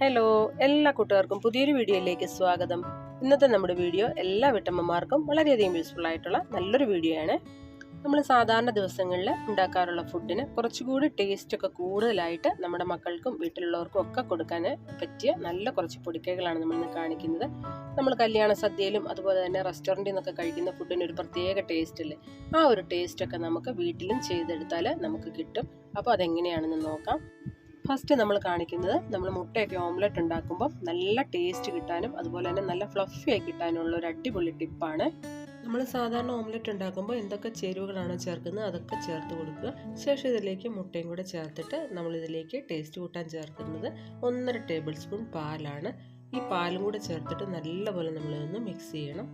Hello എല്ലാ കൂട്ടുകാർക്കും പുതിയൊരു വീഡിയോയിലേക്ക് സ്വാഗതം. ഇന്നത്തെ നമ്മുടെ വീഡിയോ എല്ലാ വീട്ടമ്മമാർക്കും വളരെയധികം യൂസ്ഫുൾ ആയിട്ടുള്ള നല്ലൊരു വീഡിയോ ആണ്. നമ്മൾ സാധാരണ ദിവസങ്ങളിൽ ഉണ്ടാക്കാറുള്ള ഫുഡിന് കുറച്ചുകൂടി ടേസ്റ്റ് ഒക്കെ കൂടുതലായിട്ട് നമ്മുടെ മക്കൾക്കും വീട്ടിലുള്ളവർക്കും ഒക്കെ കൊടുക്കാൻ പറ്റിയ നല്ല കുറച്ച് പൊടിക്കൈകളാണ് നമ്മൾ ഇന്ന് കാണിക്കുന്നത്. നമ്മൾ കല്യാണ സദ്യയിലും അതുപോലെ തന്നെ റെസ്റ്റോറന്റിൽ നിന്നൊക്കെ കഴിക്കുന്ന ഫുഡിന് ഒരു പ്രത്യേക ടേസ്റ്റ് അല്ലേ ആ ഒരു ടേസ്റ്റ് ഒക്കെ നമുക്ക് വീട്ടിലും ചെയ്തെടുത്താൽ നമുക്ക് കിട്ടും. അപ്പോൾ അതെങ്ങനെയാണെന്ന് നോക്കാം. ഫസ്റ്റ് നമ്മൾ കാണിക്കുന്നത് നമ്മൾ മുട്ടയൊക്കെ ഓംലെറ്റ് ഉണ്ടാക്കുമ്പോൾ നല്ല ടേസ്റ്റ് കിട്ടാനും അതുപോലെ തന്നെ നല്ല ഫ്ലഫി ആയി കിട്ടാനുള്ള ഒരു അടിപൊളി ടിപ്പാണ്. നമ്മൾ സാധാരണ ഓംലെറ്റ് ഉണ്ടാക്കുമ്പോൾ എന്തൊക്കെ ചേരുവകളാണോ ചേർക്കുന്നത് അതൊക്കെ ചേർത്ത് കൊടുക്കുക. ശേഷം ഇതിലേക്ക് മുട്ടയും കൂടെ ചേർത്തിട്ട് നമ്മൾ ഇതിലേക്ക് ടേസ്റ്റ് കൂട്ടാൻ ചേർക്കുന്നത് ഒന്നര ടേബിൾ സ്പൂൺ പാലാണ്. ഈ പാലും കൂടെ ചേർത്തിട്ട് നല്ലപോലെ നമ്മളിതൊന്ന് മിക്സ് ചെയ്യണം.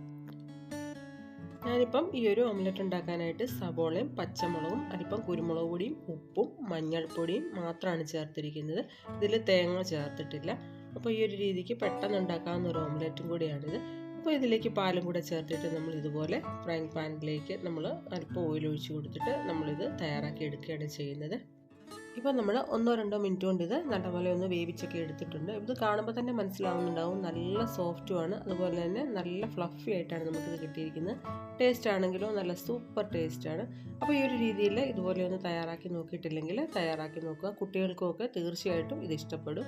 ഞാനിപ്പം ഈ ഒരു ഓംലെറ്റ് ഉണ്ടാക്കാനായിട്ട് സവോളയും പച്ചമുളകും അല്പം കുരുമുളക് പൊടിയും ഉപ്പും മഞ്ഞൾപ്പൊടിയും മാത്രമാണ് ചേർത്തിരിക്കുന്നത്. ഇതിൽ തേങ്ങ ചേർത്തിട്ടില്ല. അപ്പോൾ ഈ ഒരു രീതിക്ക് പെട്ടെന്ന് ഉണ്ടാക്കാവുന്ന ഒരു ഓംലെറ്റും കൂടിയാണിത്. അപ്പോൾ ഇതിലേക്ക് പാലും കൂടെ ചേർത്തിട്ട് നമ്മൾ ഇതുപോലെ ഫ്രൈങ് പാനിലേക്ക് നമ്മൾ അല്പം ഓയിൽ ഒഴിച്ച് കൊടുത്തിട്ട് നമ്മളിത് തയ്യാറാക്കി എടുക്കുകയാണ് ചെയ്യുന്നത്. ഇപ്പോൾ നമ്മൾ ഒന്നോ രണ്ടോ മിനിറ്റ് കൊണ്ട് ഇത് നല്ലപോലെ ഒന്ന് വേവിച്ചൊക്കെ എടുത്തിട്ടുണ്ട്. ഇത് കാണുമ്പോൾ തന്നെ മനസ്സിലാവുന്നുണ്ടാവും. നല്ല സോഫ്റ്റുമാണ് അതുപോലെ തന്നെ നല്ല ഫ്ലഫി ആയിട്ടാണ് നമുക്കിത് കിട്ടിയിരിക്കുന്നത്. ടേസ്റ്റ് ആണെങ്കിലും നല്ല സൂപ്പർ ടേസ്റ്റാണ് അപ്പോൾ ഈ ഒരു രീതിയിൽ ഇതുപോലെ ഒന്ന് തയ്യാറാക്കി നോക്കിയിട്ടില്ലെങ്കിൽ തയ്യാറാക്കി നോക്കുക. കുട്ടികൾക്കുമൊക്കെ തീർച്ചയായിട്ടും ഇത് ഇഷ്ടപ്പെടും.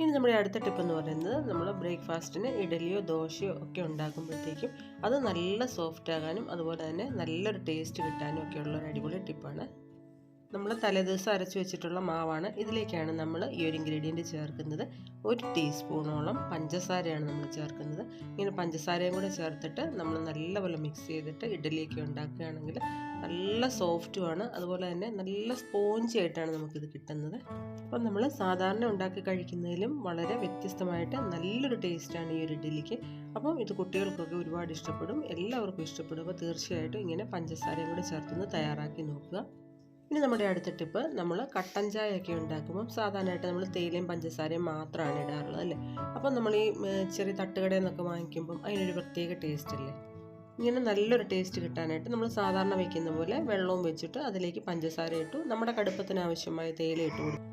ഇനി നമ്മുടെ അടുത്ത ടിപ്പ് എന്ന് പറയുന്നത് നമ്മൾ ബ്രേക്ക്ഫാസ്റ്റിന് ഇഡലിയോ ദോശയോ ഒക്കെ ഉണ്ടാക്കുമ്പോഴത്തേക്കും അത് നല്ല സോഫ്റ്റ് ആകാനും അതുപോലെ തന്നെ നല്ലൊരു ടേസ്റ്റ് കിട്ടാനും ഒക്കെയുള്ള ഒരു അടിപൊളി ടിപ്പാണ് നമ്മൾ തലേദിവസം അരച്ചു വെച്ചിട്ടുള്ള മാവാണ്. ഇതിലേക്കാണ് നമ്മൾ ഈ ഒരു ഇൻഗ്രീഡിയന്റ് ചേർക്കുന്നത്. ഒരു ടീസ്പൂണോളം പഞ്ചസാരയാണ് നമ്മൾ ചേർക്കുന്നത്. ഇങ്ങനെ പഞ്ചസാരയും കൂടെ ചേർത്തിട്ട് നമ്മൾ നല്ലപോലെ മിക്സ് ചെയ്തിട്ട് ഇഡലിയൊക്കെ ഉണ്ടാക്കുകയാണെങ്കിൽ നല്ല സോഫ്റ്റുമാണ് അതുപോലെ തന്നെ നല്ല സ്പോഞ്ചി ആയിട്ടാണ് നമുക്കിത് കിട്ടുന്നത്. അപ്പം നമ്മൾ സാധാരണ ഉണ്ടാക്കി കഴിക്കുന്നതിലും വളരെ വ്യത്യസ്തമായിട്ട് നല്ലൊരു ടേസ്റ്റാണ് ഈ ഒരു ഇഡലിക്ക് അപ്പം ഇത് കുട്ടികൾക്കൊക്കെ ഒരുപാട് ഇഷ്ടപ്പെടും. എല്ലാവർക്കും ഇഷ്ടപ്പെടും. അപ്പോൾ തീർച്ചയായിട്ടും ഇങ്ങനെ പഞ്ചസാരയും കൂടെ ചേർത്തൊന്ന് തയ്യാറാക്കി നോക്കുക. ഇനി നമ്മുടെ അടുത്ത ടിപ്പ് നമ്മൾ കട്ടൻ ചായ ഒക്കെ ഉണ്ടാക്കുമ്പം സാധാരണയായിട്ട് നമ്മൾ തേയിലയും പഞ്ചസാരയും മാത്രമാണ് ഇടാറുള്ളത് അല്ലേ? അപ്പം നമ്മൾ ഈ ചെറിയ തട്ടുകടയിൽ നിന്നൊക്കെ വാങ്ങിക്കുമ്പം അതിനൊരു പ്രത്യേക ടേസ്റ്റ് അല്ലേ ഇങ്ങനെ നല്ലൊരു ടേസ്റ്റ് കിട്ടാനായിട്ട് നമ്മൾ സാധാരണ വയ്ക്കുന്ന പോലെ വെള്ളവും വെച്ചിട്ട് അതിലേക്ക് പഞ്ചസാര ഇട്ടു നമ്മുടെ കടുപ്പത്തിന് ആവശ്യമായ തേയില ഇട്ട് കൊടുക്കും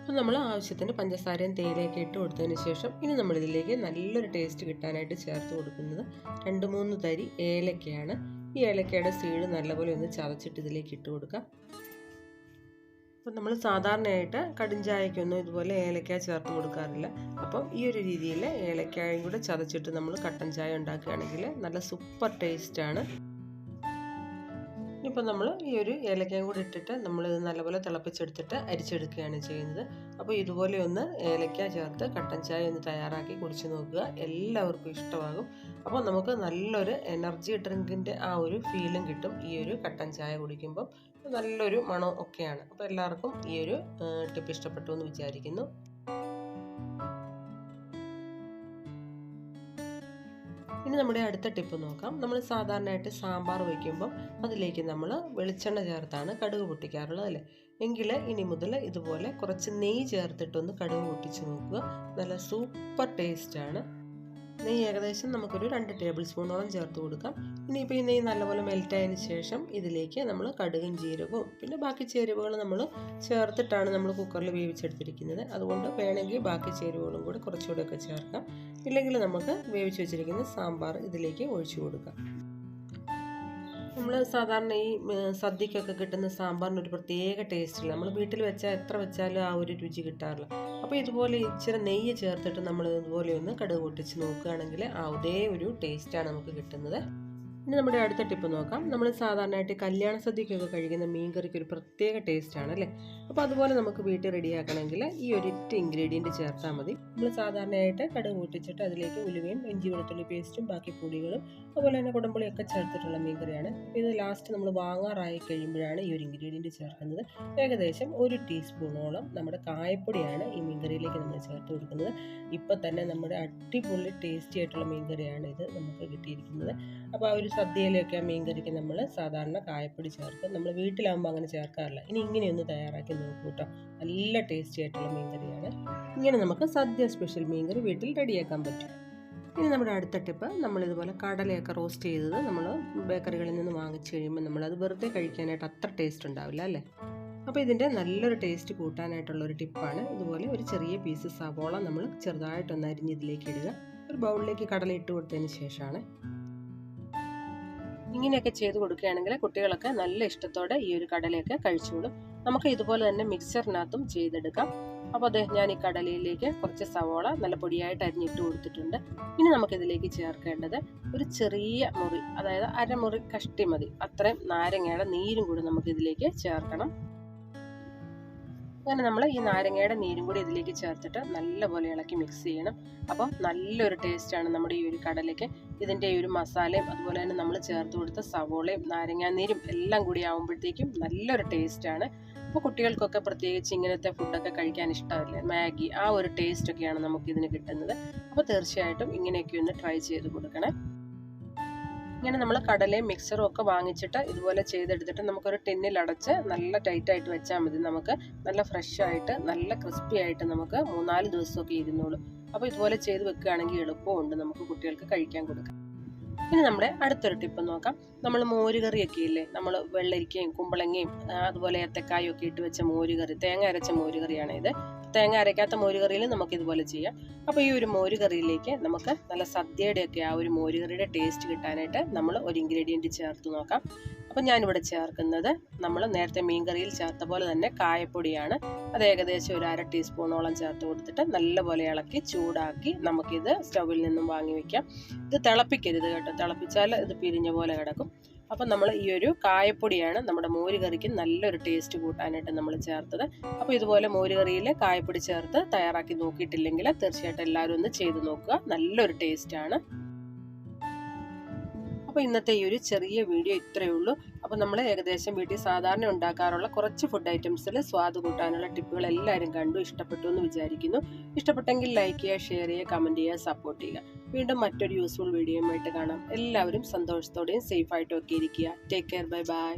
അപ്പം നമ്മൾ ആവശ്യത്തിന് പഞ്ചസാരയും തേയിലയൊക്കെ ഇട്ട് കൊടുത്തതിന് ശേഷം ഇനി നമ്മളിതിലേക്ക് നല്ലൊരു ടേസ്റ്റ് കിട്ടാനായിട്ട് ചേർത്ത് കൊടുക്കുന്നത് രണ്ട് മൂന്ന് തരി ഏലക്കയാണ്. ഈ ഏലക്കയുടെ സീഡ് നല്ലപോലെ ഒന്ന് ചതച്ചിട്ട് ഇതിലേക്ക് ഇട്ട് കൊടുക്കാം. അപ്പം നമ്മൾ സാധാരണയായിട്ട് കടിഞ്ചായക്കൊന്നും ഇതുപോലെ ഏലക്ക ചേർത്ത് കൊടുക്കാറില്ല. അപ്പം ഈ ഒരു രീതിയിൽ ഏലക്കായും കൂടെ ചതച്ചിട്ട് നമ്മൾ കട്ടൻ ചായ ഉണ്ടാക്കുകയാണെങ്കിൽ നല്ല സൂപ്പർ ടേസ്റ്റാണ് ഇപ്പം നമ്മൾ ഈ ഒരു ഏലക്കയും കൂടി ഇട്ടിട്ട് നമ്മൾ ഇത് നല്ലപോലെ തിളപ്പിച്ചെടുത്തിട്ട് അരിച്ചെടുക്കുകയാണ് ചെയ്യുന്നത്. അപ്പോൾ ഇതുപോലെ ഒന്ന് ഏലക്ക ചേർത്ത് കട്ടൻ ചായ ഒന്ന് തയ്യാറാക്കി കുടിച്ച് നോക്കുക. എല്ലാവർക്കും ഇഷ്ടമാകും. അപ്പോൾ നമുക്ക് നല്ലൊരു എനർജി ഡ്രിങ്കിന്റെ ആ ഒരു ഫീലും കിട്ടും ഈ ഒരു കട്ടൻ ചായ കുടിക്കുമ്പം. നല്ലൊരു മണം ഒക്കെയാണ്. അപ്പോൾ എല്ലാവർക്കും ഈ ഒരു ടിപ്പ് ഇഷ്ടപ്പെട്ടു എന്ന് വിചാരിക്കുന്നു. ഇനി നമ്മുടെ അടുത്ത ടിപ്പ് നോക്കാം. നമ്മൾ സാധാരണയായിട്ട് സാമ്പാർ വയ്ക്കുമ്പം അതിലേക്ക് നമ്മൾ വെളിച്ചെണ്ണ ചേർത്താണ് കടുക് പൊട്ടിക്കാറുള്ളത് അല്ലേ? എങ്കിൽ ഇനി മുതൽ ഇതുപോലെ കുറച്ച് നെയ്യ് ചേർത്തിട്ടൊന്ന് കടുക് പൊട്ടിച്ച് നോക്കുക. നല്ല സൂപ്പർ ടേസ്റ്റാണ് നെയ്യ് ഏകദേശം നമുക്കൊരു രണ്ട് ടേബിൾ സ്പൂണോളം ചേർത്ത് കൊടുക്കാം. ഇനിയിപ്പോൾ ഈ നെയ്യ് നല്ലപോലെ മെൽറ്റ് ആയതിന് ശേഷം ഇതിലേക്ക് നമ്മൾ കടുകും ജീരകവും പിന്നെ ബാക്കി ചേരുവകൾ നമ്മൾ ചേർത്തിട്ടാണ് നമ്മൾ കുക്കറിൽ വേവിച്ചെടുത്തിരിക്കുന്നത്. അതുകൊണ്ട് വേണമെങ്കിൽ ബാക്കി ചേരുവകളും കൂടെ കുറച്ചുകൂടെയൊക്കെ ചേർക്കാം. ഇല്ലെങ്കിൽ നമുക്ക് വേവിച്ച് വെച്ചിരിക്കുന്ന സാമ്പാർ ഇതിലേക്ക് ഒഴിച്ചു കൊടുക്കാം. നമ്മൾ സാധാരണ ഈ സദ്യക്കൊക്കെ കിട്ടുന്ന സാമ്പാറിന് ഒരു പ്രത്യേക ടേസ്റ്റില്ല നമ്മൾ വീട്ടിൽ വെച്ചാൽ എത്ര വെച്ചാലും ആ ഒരു രുചി കിട്ടാറില്ല. അപ്പോൾ ഇതുപോലെ ഇച്ചിരി നെയ്യ് ചേർത്തിട്ട് നമ്മൾ ഇതുപോലെ ഒന്ന് കടുക് പൊട്ടിച്ച് നോക്കുകയാണെങ്കിൽ ആ അതേ ഒരു ടേസ്റ്റാണ് നമുക്ക് കിട്ടുന്നത്. ഇനി നമ്മുടെ അടുത്ത ടിപ്പ് നോക്കാം. നമ്മൾ സാധാരണയായിട്ട് കല്യാണ സദ്യക്കൊക്കെ കഴിക്കുന്ന മീൻ കറിക്ക് ഒരു പ്രത്യേക ടേസ്റ്റാണ് അല്ലേ? അപ്പോൾ അതുപോലെ നമുക്ക് വീട്ടിൽ റെഡിയാക്കണമെങ്കിൽ ഈ ഒരിറ്റ് ഇൻഗ്രീഡിയന്റ് ചേർത്താൽ മതി. നമ്മൾ സാധാരണയായിട്ട് കടുക് കൂട്ടിച്ചിട്ട് അതിലേക്ക് ഉലുവയും ഇഞ്ചി വെളുത്തുള്ളി പേസ്റ്റും ബാക്കി പൊടികളും അതുപോലെ തന്നെ കുടമ്പുളിയൊക്കെ ചേർത്തിട്ടുള്ള മീൻ കറിയാണ് ഇത് ലാസ്റ്റ് നമ്മൾ വാങ്ങാറായി കഴിയുമ്പോഴാണ് ഈ ഒരു ഇൻഗ്രീഡിയന്റ് ചേർക്കുന്നത്. ഏകദേശം ഒരു ടീസ്പൂണോളം നമ്മുടെ കായപ്പൊടിയാണ് ഈ മീൻ കറിയിലേക്ക് നമ്മൾ ചേർത്ത് കൊടുക്കുന്നത്. ഇപ്പം തന്നെ നമ്മുടെ അടിപൊളി ടേസ്റ്റി ആയിട്ടുള്ള മീൻ കറിയാണ് ഇത് നമുക്ക് കിട്ടിയിരിക്കുന്നത്. അപ്പോൾ ആ ഒരു സദ്യയിലൊക്കെ ആ മീൻ കറിക്ക് നമ്മൾ സാധാരണ കായപ്പൊടി ചേർക്കും നമ്മൾ വീട്ടിലാകുമ്പോൾ അങ്ങനെ ചേർക്കാറില്ല. ഇനി ഇങ്ങനെയൊന്ന് തയ്യാറാക്കി നോക്കൂ കേട്ടോ നല്ല ടേസ്റ്റി ആയിട്ടുള്ള മീൻ കറിയാണ്. ഇങ്ങനെ നമുക്ക് സദ്യ സ്പെഷ്യൽ മീൻ കറി വീട്ടിൽ റെഡിയാക്കാൻ പറ്റും. ഇനി നമ്മുടെ അടുത്ത ടിപ്പ് നമ്മളിതുപോലെ കടലയൊക്കെ റോസ്റ്റ് ചെയ്തത് നമ്മൾ ബേക്കറികളിൽ നിന്ന് വാങ്ങിച്ചു കഴിയുമ്പോൾ നമ്മളത് വെറുതെ കഴിക്കാനായിട്ട് അത്ര ടേസ്റ്റ് ഉണ്ടാവില്ല അല്ലേ? അപ്പോൾ ഇതിന്റെ നല്ലൊരു ടേസ്റ്റ് കൂട്ടാനായിട്ടുള്ള ഒരു ടിപ്പാണ് ഇതുപോലെ ഒരു ചെറിയ പീസ് സവോള നമ്മൾ ചെറുതായിട്ടൊന്ന് അരിഞ്ഞ് ഇതിലേക്ക് ഇടുക. ഒരു ബൗളിലേക്ക് കടല ഇട്ട് കൊടുത്തതിന് ശേഷമാണ് ഇങ്ങനെയൊക്കെ ചെയ്ത് കൊടുക്കുകയാണെങ്കിൽ കുട്ടികളൊക്കെ നല്ല ഇഷ്ടത്തോടെ ഈ ഒരു കടലയൊക്കെ കഴിച്ചോളും നമുക്ക് ഇതുപോലെ തന്നെ മിക്സറിനകത്തും ചെയ്തെടുക്കാം. അപ്പോൾ അതെ ഞാൻ ഈ കടലയിലേക്ക് കുറച്ച് സവോള നല്ല പൊടിയായിട്ട് അരിഞ്ഞിട്ട് കൊടുത്തിട്ടുണ്ട്. ഇനി നമുക്ക് ഇതിലേക്ക് ചേർക്കേണ്ടത് ഒരു ചെറിയ മുറി അതായത് അരമുറി കഷ്ടി മതി. അത്രയും നാരങ്ങയുടെ നീരും കൂടി നമുക്കിതിലേക്ക് ചേർക്കണം. അങ്ങനെ നമ്മൾ ഈ നാരങ്ങയുടെ നീരും കൂടി ഇതിലേക്ക് ചേർത്തിട്ട് നല്ലപോലെ ഇളക്കി മിക്സ് ചെയ്യണം. അപ്പോൾ നല്ലൊരു ടേസ്റ്റാണ് നമ്മുടെ ഈ ഒരു കടലയ്ക്ക്. ഇതിന്റെ ഈ ഒരു മസാലയും അതുപോലെ തന്നെ നമ്മൾ ചേർത്ത് കൊടുത്ത സവോളയും നാരങ്ങാനീരും എല്ലാം കൂടി ആകുമ്പോഴത്തേക്കും നല്ലൊരു ടേസ്റ്റാണ് അപ്പോൾ കുട്ടികൾക്കൊക്കെ പ്രത്യേകിച്ച് ഇങ്ങനത്തെ ഫുഡൊക്കെ കഴിക്കാൻ ഇഷ്ടമല്ലേ മാഗി ആ ഒരു ടേസ്റ്റ് ഒക്കെയാണ് നമുക്കിതിന് കിട്ടുന്നത്. അപ്പോൾ തീർച്ചയായിട്ടും ഇങ്ങനെയൊക്കെ ഒന്ന് ട്രൈ ചെയ്ത് കൊടുക്കണേ. ഇങ്ങനെ നമ്മൾ കടലയും മിക്സറും ഒക്കെ വാങ്ങിച്ചിട്ട് ഇതുപോലെ ചെയ്തെടുത്തിട്ട് നമുക്കൊരു ടിന്നിൽ അടച്ച് നല്ല ടൈറ്റായിട്ട് വെച്ചാൽ മതി. നമുക്ക് നല്ല ഫ്രഷ് ആയിട്ട് നല്ല ക്രിസ്പി ആയിട്ട് നമുക്ക് മൂന്നാൽ ദിവസമൊക്കെ ഇരുന്നോളൂ. അപ്പോൾ ഇതുപോലെ ചെയ്ത് വെക്കുകയാണെങ്കിൽ എളുപ്പമുണ്ട് നമുക്ക് കുട്ടികൾക്ക് കഴിക്കാൻ കൊടുക്കാം ഇനി നമ്മുടെ അടുത്തൊരു ടിപ്പ് നോക്കാം. നമ്മൾ മോരുകറിയൊക്കെ ഇല്ലേ നമ്മൾ വെള്ളരിക്കയും കുമ്പളങ്ങയും അതുപോലെ ഏത്തക്കായും ഒക്കെ ഇട്ട് വെച്ച മോരുകറി തേങ്ങ അരച്ച മോരുകറിയാണ് ഇത് തേങ്ങ അരയ്ക്കാത്ത മോരുകറിയിൽ നമുക്ക് ഇതുപോലെ ചെയ്യാം. അപ്പോൾ ഈ ഒരു മോരുകറിയിലേക്ക് നമുക്ക് നല്ല സദ്യയുടെയൊക്കെ ആ ഒരു മോരുകറിയുടെ ടേസ്റ്റ് കിട്ടാനായിട്ട് നമ്മൾ ഒരു ഇൻഗ്രീഡിയന്റ് ചേർത്ത് നോക്കാം. അപ്പോൾ ഞാനിവിടെ ചേർക്കുന്നത് നമ്മൾ നേരത്തെ മീൻകറിയിൽ ചേർത്ത പോലെ തന്നെ കായപ്പൊടിയാണ്. അത് ഏകദേശം ഒരു അര ടീസ്പൂണോളം ചേർത്ത് കൊടുത്തിട്ട് നല്ലപോലെ ഇളക്കി ചൂടാക്കി നമുക്കിത് സ്റ്റൗവിൽ നിന്നും വാങ്ങി വെക്കാം. ഇത് തിളപ്പിക്കരുത് കേട്ടോ. തിളപ്പിച്ചാൽ ഇത് പിരിഞ്ഞ പോലെ കിടക്കും. അപ്പം നമ്മൾ ഈ ഒരു കായപ്പൊടിയാണ് നമ്മുടെ മോര് കറിക്ക് നല്ലൊരു ടേസ്റ്റ് കൂട്ടാനായിട്ട് നമ്മൾ ചേർത്തത്. അപ്പോൾ ഇതുപോലെ മോര് കറിയിൽ കായപ്പൊടി ചേർത്ത് തയ്യാറാക്കി നോക്കിയിട്ടില്ലെങ്കിൽ തീർച്ചയായിട്ടും എല്ലാവരും ഒന്ന് ചെയ്ത് നോക്കുക. നല്ലൊരു ടേസ്റ്റാണ് അപ്പോൾ ഇന്നത്തെ ഈ ഒരു ചെറിയ വീഡിയോ ഇത്രയേ ഉള്ളൂ. അപ്പോൾ നമ്മൾ ഏകദേശം വീട്ടിൽ സാധാരണ ഉണ്ടാക്കാറുള്ള കുറച്ച് ഫുഡ് ഐറ്റംസിൽ സ്വാദ് കൂട്ടാനുള്ള ടിപ്പുകൾ എല്ലാവരും കണ്ടു ഇഷ്ടപ്പെട്ടു എന്ന് വിചാരിക്കുന്നു. ഇഷ്ടപ്പെട്ടെങ്കിൽ ലൈക്ക് ചെയ്യുക ഷെയർ ചെയ്യുക കമന്റ് ചെയ്യുക സപ്പോർട്ട് ചെയ്യുക. വീണ്ടും മറ്റൊരു യൂസ്ഫുൾ വീഡിയോയുമായിട്ട് കാണാം. എല്ലാവരും സന്തോഷത്തോടെയും സേഫായിട്ടും ഒക്കെ ഇരിക്കുക. Take care bye bye